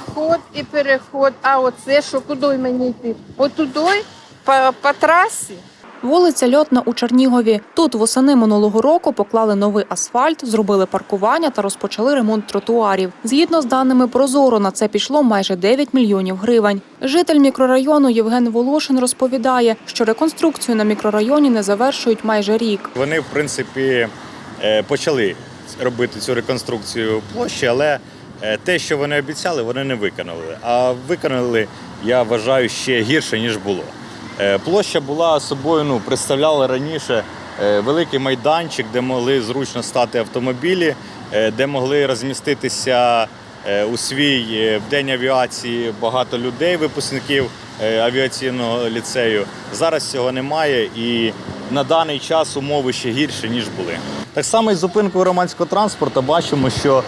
переход і переход. А оце що, куди мені йти? Отуди, по, по трасі. Вулиця Льотна у Чернігові. Тут восени минулого року поклали новий асфальт, зробили паркування та розпочали ремонт тротуарів. Згідно з даними Прозоро, на це пішло майже 9 мільйонів гривень. Житель мікрорайону Євген Волошин розповідає, що реконструкцію на мікрорайоні не завершують майже рік. Вони, в принципі, е, почали робити цю реконструкцію площі, але те, що вони обіцяли, вони не виконали. А виконали, я вважаю, ще гірше, ніж було. Е, Площа була собою, ну, представляла раніше е, великий майданчик, де могли зручно стати автомобілі, е, де могли розміститися е, у свій е, в день авіації багато людей, випускників е, авіаційного ліцею. Зараз цього немає і на даний час умови ще гірші, ніж були. Так само і з зупинкою громадського транспорту бачимо, що е,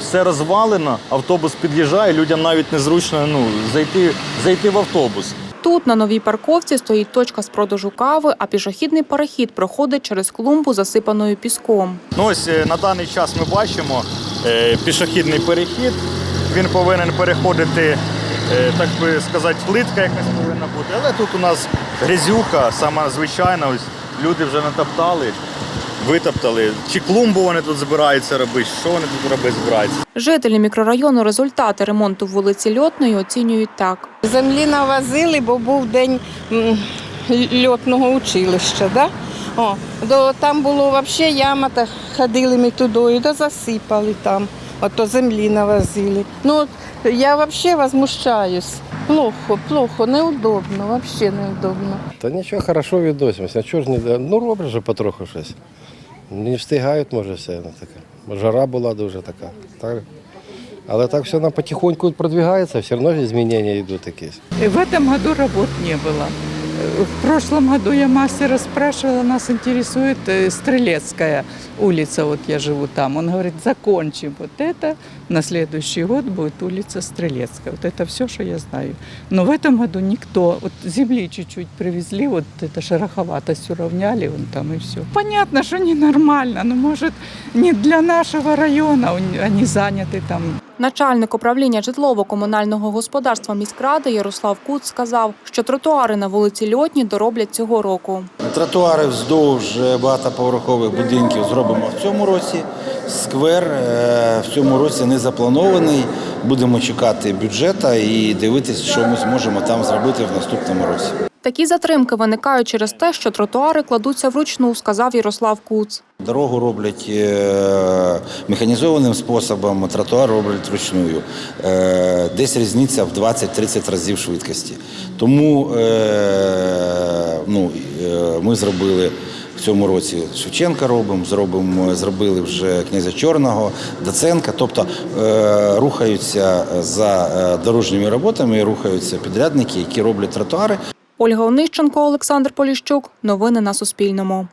все розвалено, автобус під'їжджає, людям навіть незручно ну, зайти, зайти в автобус. Тут на новій парковці стоїть точка з продажу кави, а пішохідний перехід проходить через клумбу, засипаною піском. Ну ось е, на даний час ми бачимо е, пішохідний перехід. Він повинен переходити, е, так би сказати, плитка якась повинна бути. Але тут у нас грязюка, сама звичайна. Ось люди вже натоптали, витоптали. Чи клумбу вони тут збираються робити, що вони тут робити збираються? Жителі мікрорайону результати ремонту вулиці Льотної оцінюють так. Землі навозили, бо був день льотного училища. Да? О, до, там було взагалі яма, та ходили ми туди, да засипали там, ото землі навозили. Ну, я взагалі возмущаюсь. Плохо, плохо, неудобно, взагалі неудобно. Та нічого, хорошо відносимося. А чого ж не ну роблять же потроху щось. Не встигають, може, все ну, таке. Жара була дуже така. Так. Але так все нам потихоньку продвигається, все одно змінення йдуть якісь. В этом году работ не было. В прошлом году я мастера спрашивала, нас интересует э, Стрелецкая улица, вот я живу там. Он говорит, закончим вот это, на следующий год будет улица Стрелецкая. Вот это все, что я знаю. Но в этом году никто, вот земли чуть-чуть привезли, вот это шероховатость уравняли, вон там и все. Понятно, что ненормально, но может не для нашего района, он- они заняты там Начальник управління житлово-комунального господарства міськради Ярослав Куц сказав, що тротуари на вулиці Льотні дороблять цього року. Тротуари вздовж багатоповерхових будинків зробимо в цьому році. Сквер е, в цьому році не запланований. Будемо чекати бюджета і дивитися, що ми зможемо там зробити в наступному році. Такі затримки виникають через те, що тротуари кладуться вручну, сказав Ярослав Куц. Дорогу роблять е, механізованим способом, тротуар роблять ручною. Е, Десь різниця в 20-30 разів швидкості. Тому е, ну, ми зробили в цьому році Шевченка робимо, зробимо, зробили вже князя Чорного, Доценка. Тобто е, рухаються за дорожніми роботами, рухаються підрядники, які роблять тротуари. Ольга Онищенко, Олександр Поліщук. Новини на Суспільному.